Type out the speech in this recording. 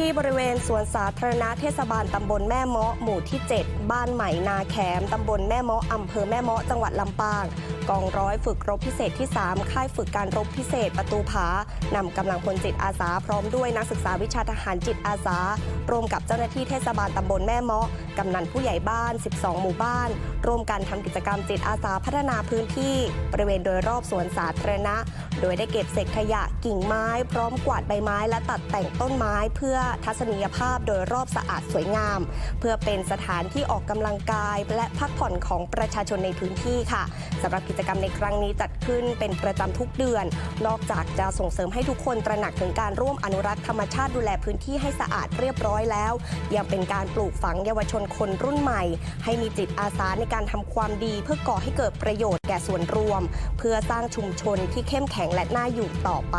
ที่บริเวณสวนสาธารณะเทศบาลตำบลแม่เมาะหมู่ที่ 7 บ้านใหม่นาแขมตำบลแม่เมาะอำเภอแม่เมาะจังหวัดลำปาง กองร้อยฝึกรบพิเศษที่ 3 ค่ายฝึกการรบพิเศษประตูผานำกำลังพลจิตอาสาพร้อมด้วยนักศึกษาวิชาทหารจิตอาสาร่วมกับเจ้าหน้าที่เทศบาลตำบลแม่เมาะกำนันผู้ใหญ่บ้าน 12 หมู่บ้าน ร่วมกันทำกิจกรรมจิตอาสาพัฒนาพื้นที่ บริเวณโดยรอบสวนสาธารณะ โดยได้เก็บเศษขยะกิ่งไม้ พร้อมกวาดใบไม้ และตัดแต่งต้นไม้เพื่อทัศนียภาพโดยรอบสะอาดสวยงาม เพื่อเป็นสถานที่ออกกำลังกาย และพักผ่อนของประชาชนในพื้นที่ค่ะสำหรับกิจกรรมในครั้งนี้จัดขึ้นเป็นประจำทุกเดือน นอกจากจะส่งเสริมให้ทุกคนตระหนักถึงการร่วมอนุรักษ์ธรรมชาติดูแลพื้นที่ให้สะอาดเรียบร้อยแล้ว ยังเป็นการปลูกฝังเยาวชนคนรุ่นใหม่ ให้มีจิตอาสาในการทำความดี เพื่อก่อให้เกิดประโยชน์แก่ส่วนรวม เพื่อสร้างชุมชนที่เข้มแข็งและน่าอยู่ต่อไป